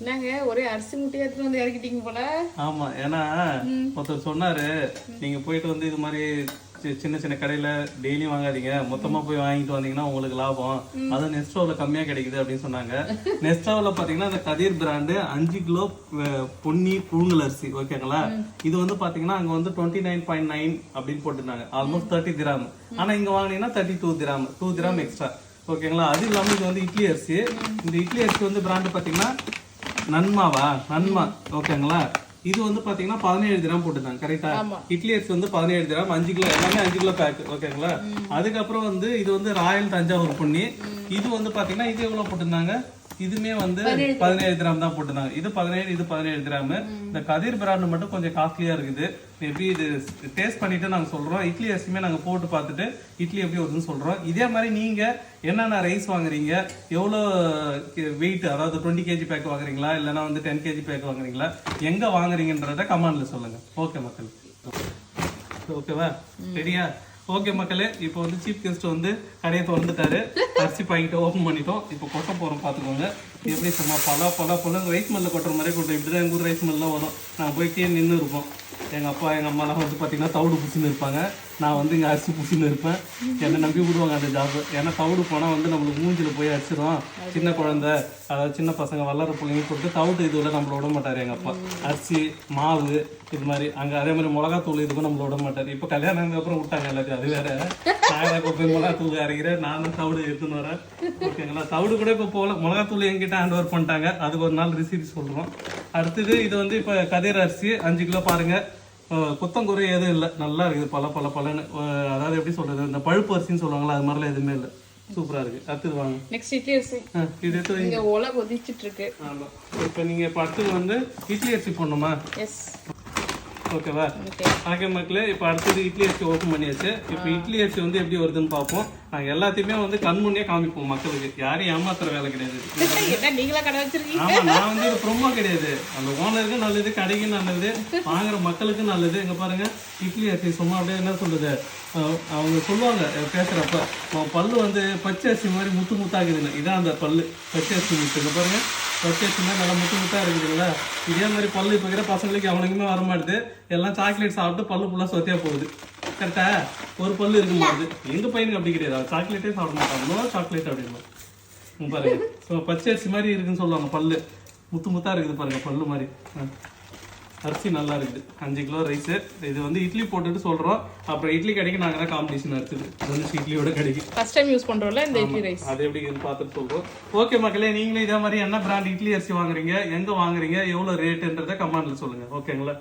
என்னங்க ஒரே அரிசி முட்டையை எடுத்துட்டு வந்து இறக்கிட்டீங்க போல? ஆமா ஏன்னா ஒருத்தர் சொன்னாரு நீங்க போயிட்டு வந்து இது மாதிரி சின்ன சின்ன கடையில டெய்லி வாங்காதீங்க. மொத்தமா போய் வாங்கிட்டு வந்தீங்கன்னா உங்களுக்கு லாபம். அது நெஸ்டோவில் கம்மியா கிடைக்குது அப்படின்னு சொன்னாங்க. நெஸ்டோவில் பாத்தீங்கன்னா இந்த கதிர் பிராண்டு அஞ்சு கிலோ பொன்னி புழுங்கல் அரிசி ஓகேங்களா? இது வந்து பாத்தீங்கன்னா அங்க வந்து டுவெண்ட்டி நைன் பாயிண்ட் நைன் அப்படின்னு போட்டிருந்தாங்க. ஆல்மோஸ்ட் தேர்ட்டி திராம் ஆனா இங்க வாங்குனீங்கன்னா தேர்ட்டி டூ திராம் டூ திராம் எக்ஸ்ட்ரா ஓகேங்களா? அது இல்லாம இது வந்து இட்லி அரிசி. இந்த இட்லி அரிசி வந்து பிராண்டு பாத்தீங்கன்னா நன்மாவா? நன்மா. ஓகேங்களா? இது வந்து பாத்தீங்கன்னா பதினேழு தினம் போட்டுருந்தாங்க கரெக்டா இட்லி அரிசி வந்து பதினேழு தினம் அஞ்சு கிலோ எல்லாமே அஞ்சு கிலோ பேக் ஓகேங்களா? அதுக்கப்புறம் வந்து இது வந்து ராயல் தஞ்சாவூர் பொன்னி இது வந்து பாத்தீங்கன்னா இது எவ்வளவு போட்டிருந்தாங்க? இதுமே வந்து பதினேழு கிராம். தான் போட்டிருந்தாங்க. இது பதினேழு இது பதினேழு கிராம். இந்த கதிர் பிராண்ட் மட்டும் கொஞ்சம் காஸ்ட்லியா இருக்குது. மேபி இது டேஸ்ட் பண்ணிட்டு நாங்க சொல்றோம். இட்லி அரிசியுமே நாங்க போட்டு பார்த்துட்டு இட்லி எப்படி வருதுன்னு சொல்றோம். இதே மாதிரி நீங்க என்னென்ன ரைஸ் வாங்குறீங்க? எவ்வளோ வெயிட் அதாவது டுவெண்ட்டி கேஜி பேக் வாங்குறீங்களா? இல்லைன்னா வந்து டென் கேஜி பேக் வாங்குறீங்களா? எங்க வாங்குறீங்கன்றத கமெண்ட்ல சொல்லுங்க. ஓகே மக்கள். ஓகேவா சரியா? ஓகே மக்களே இப்போ வந்து சீஃப் கெஸ்ட் வந்து கடையை திறந்துட்டாரு. அரிசி பாக்கெட்டை ஓப்பன் பண்ணிட்டோம். இப்போ கொட்ட போறோம் பார்த்துக்கோங்க. எப்படி சும்மா பல பல பல ரைஸ் மில்லில் கொட்டுற மாதிரி கொட்டோம் இப்படி தான் எங்கள் ஊர் ரைஸ் மில்லாம் வரும். நாங்கள் போய் கீழே நின்று இருப்போம் எங்கள் அப்பா எங்கள் அம்மாலாம் வந்து பார்த்தீங்கன்னா தவிடு பிடிச்சின்னு இருப்பாங்க. நான் வந்து இங்கே அரிசி பிடிச்சின்னு இருப்பேன். என்னை நம்பி விடுவாங்க அந்த ஜாப் ஏன்னா தவிடு போனால் வந்து நம்மளுக்கு மூஞ்சில் போய் அடிச்சிடும் சின்ன குழந்தை அதாவது சின்ன பசங்க வளர பிள்ளைங்க சொல்லிட்டு தவிடு இதுவில் நம்மள விட மாட்டார் எங்கள் அப்பா. அரிசி மாவு இது மாதிரி. அங்கே அதே மாதிரி மிளகாத்தூள் இதுக்கும் நம்மள விட மாட்டார். இப்போ கல்யாணம் அப்புறம் விட்டாங்க எல்லாத்தையும். அது வேற. நான் இப்போ போய் மிளகாத்தூள் அரைக்கிறேன்? நானும் தவிடு எடுத்துன்னு வரேன். ஓகேங்களா? தவிடு கூட இப்போ போகல. மிளகாத்தூள் எங்கிட்ட ஹேண்ட் ஓவர் பண்ணிட்டாங்க. அதுக்கு ஒரு நாள் ரிசீப்ட் சொல்கிறோம் அடுத்தது இது வந்து இப்போ கதிர் அரிசி அஞ்சு கிலோ பாருங்க. அஹ் குத்தங்குறை எதுவும் இல்லை. நல்லா இருக்குது. பல பல பலன்னு. அதாவது எப்படி சொல்றது? இந்த பழுப்பு அரிசின்னு சொல்லுவாங்களா அது மாதிரிலாம் எதுவுமே இல்லை. சூப்பரா இருக்கு. அடுத்தது வாங்க. நெக்ஸ்ட் இட்லி அரிசி. இது எடுத்து. இங்க ஒலை கொதிச்சிட்டு இருக்கு. ஆமா. இப்போ நீங்க இப்போ அடுத்தது வந்து இட்லி அரிசி போடணுமா? எஸ் ஓகேவா? ஓகே மக்களே இப்போ அடுத்தது இட்லி அரிசி ஓப்பன் பண்ணியாச்சு. இப்போ இட்லி அரிசி வந்து எப்படி வருதுன்னு பார்ப்போம் நாங்கள் எல்லாத்தையுமே வந்து கண் முன்னே காமிப்போம் மக்களுக்கு. யாரையும் ஏமாத்துற வேலை கிடையாது. நீங்களா கடை வச்சிருக்கீங்க? ஆமா நான் வந்து இது ப்ரொமோ கிடையாது. அந்த ஓனருக்கு நல்லது கடைக்கு நல்லது வாங்குற மக்களுக்கு நல்லது. இங்க பாருங்க இட்லி அரிசி சும்மா அப்படியே என்ன சொல்றது? அவங்க சொல்லுவாங்க பேசுறப்ப பல்லு வந்து பச்சை அரிசி மாதிரி முத்து முத்தாக்குதுன்னு இதான் அந்த பல்லு பச்சை அரிசி முத்து. இங்க பாருங்க பச்சை அரிசி மாதிரி நல்லா முத்து முத்தா இருக்குதுங்களா? இதே மாதிரி பல்லு இப்போ இருக்கிற பசங்களுக்கு அவனுக்குமே வர மாட்டுது. எல்லாம் சாக்லேட் சாப்பிட்டு பல்லு ஃபுல்லாக சொத்தியா போகுது. கரெக்டா ஒரு பல்லு இருக்க மாட்டுது. எங்க பையனுக்கு அப்படி கிடையாது. சாக்லேட்டே சாப்பிட மாட்டான். நோ சாக்லேட் அப்படின்னு பாருங்க. ஸோ பச்சை அரிசி மாதிரி இருக்குன்னு சொல்லுவாங்க பல்லு. முத்து முத்தா இருக்குது பாருங்க பல்லு மாதிரி. அரிசி நல்லா இருக்குது. அஞ்சு கிலோ ரைஸ் இது வந்து இட்லி போட்டுட்டு சொல்றோம். அப்புறம் இட்லி கடைக்கு நாங்கள் தான் காம்படிஷன் இருக்குது வந்து இட்லியோட கடைக்கு. ஃபர்ஸ்ட் டைம் யூஸ் பண்றோம்ல இந்த இட்லி ரைஸ் அது எப்படி பார்த்துட்டு சொல்றோம். ஓகே மக்களே நீங்களும் இதே மாதிரி என்ன பிராண்ட் இட்லி அரிசி வாங்குறீங்க? எங்க வாங்குறீங்க? எவ்வளவு ரேட்டுன்றதை கமெண்ட்ல சொல்லுங்க. ஓகேங்களா